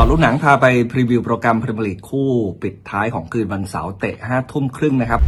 จอรุ่นหนังพาไปพรีวิวโปรแกรมพรีเมียร์ลีกคู่ ปิดท้ายของคืนวันเสาร์เตะ5ทุ่มครึ่งนะครับ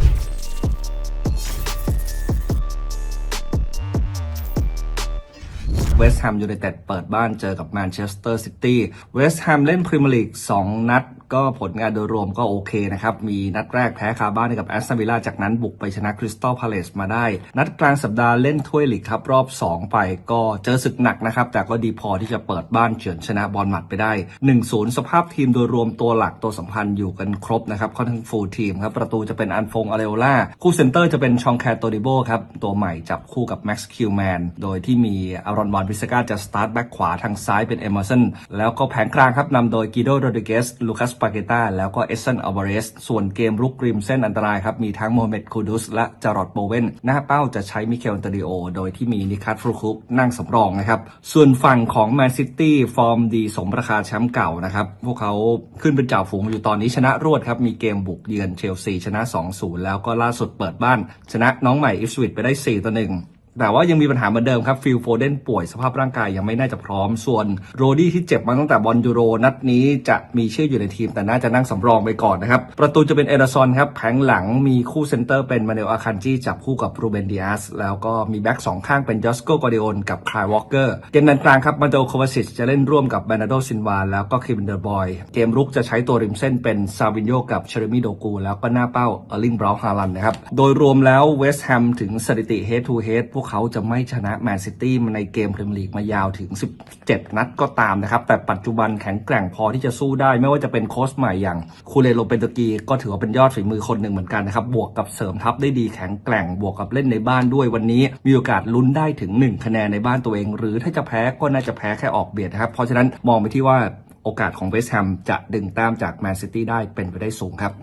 วสต์แฮมยูไนเต็ดเปิดบ้านเจอกับแมนเชสเตอร์ซิตี้เวสต์แฮมเล่นพรีเมียร์ลีก2นัด ก็ผลงานโดยรวมก็โอเคนะครับ มีนัดแรกแพ้คาบ้านกับแอสตันวิลล่าจากนั้นบุกไปชนะคริสตัลพาเลสมาได้ นัดกลางสัปดาห์เล่นถ้วยลีกครับรอบ 2 ไปก็เจอศึกหนักนะครับ แต่ก็ดีพอที่จะเปิดบ้านเฉือนชนะบอลหมัดไปได้ 1-0 สภาพทีมโดยรวมตัวหลักตัวสำคัญอยู่กันครบนะครับค่อนข้างฟูลทีมครับประตูจะเป็นอันฟงอาเรโอล่าคู่เซนเตอร์จะเป็นชองแคร์โตดิโบครับตัวใหม่จับคู่กับแม็กซ์คิวแมนโดยที่มีอารอนวานวิสกาจะสตาร์ทแบ็กขวาทางซ้ายเป็นเอมเมอร์สันแล้วก็แผงกลางครับนำโดยกิโดโรดิเกสลูคัสปาเกตาแล้วก็เอสซันอัลวาเรสส่วนเกมรุกริมเส้นอันตรายครับ มีทั้งโมฮัมเหม็ดคูดุสและจารอดโบเวนหน้าเป้าจะใช้มิเคลอันเตดิโอ โดยที่มีนิคัสฟรูคุปนั่งสำรองนะครับ ส่วนฝั่งของแมนซิตี้ฟอร์มดีสมราคาแชมป์เก่านะครับ พวกเขาขึ้นเป็นจ่าฝูงอยู่ตอนนี้ชนะรวดครับ มีเกมบุกเยือนเชลซีชนะ 2-0 แล้วก็ล่าสุดเปิดบ้าน ชนะน้องใหม่อิฟสวิตไปได้4ต่อ1 แต่ว่ายังมีปัญหาเหมือนเดิมครับฟิลโฟเดนป่วยสภาพร่างกายยังไม่น่าจะพร้อมส่วนโรดี้ที่เจ็บมาตั้งแต่บอลยูโรนัดนี้จะมีชื่ออยู่ในทีม แต่น่าจะนั่งสำรองไปก่อนนะครับ ประตูจะเป็นเอเดอร์ซอนครับแผงหลังมีคู่เซนเตอร์เป็นมาเนลอาคันจีจับคู่กับรูเบนดิอาสแล้วก็มีแบ็กสองข้างเป็นจอสโกกอดิโอนกับคลายวอลเกอร์เกมนันกลางครับมาโดโควาซิชจะเล่นร่วมกับแบรนาโดซินวาแล้วก็คิมเดอร์บอยเกมรุกจะใช้ตัวริมเส้นเป็นซาวินโยกับเชเรมิโดกูแล้วก็หน้าเป้าเออร์ลิงบราวน์ฮาลันนะครับโดยรวมแล้วเวสต์แฮมถึงสถิติ head to head วกเขาจะไม่ชนะแมนซิตี้ในเกมพรีเมียร์ลีกมายาวถึง 17 นัดก็ตามนะครับ แต่ปัจจุบันแข็งแกร่งพอที่จะสู้ได้ ไม่ว่าจะเป็นโค้ชใหม่อย่างคูเลโลเปนตกีก็ถือว่าเป็นยอดฝีมือคนหนึ่งเหมือนกันนะครับ บวกกับเสริมทัพได้ดีแข็งแกร่งบวกกับเล่นในบ้านด้วยวันนี้มีโอกาสลุ้นได้ถึง 1 คะแนนในบ้านตัวเอง หรือถ้าจะแพ้ก็น่าจะแพ้แค่ออกเบียดนะครับเพราะฉะนั้นมองไปที่ว่าโอกาสของเวสต์แฮมจะดึงแต้มจากแมนซิตี้ได้เป็นไปได้สูงครับ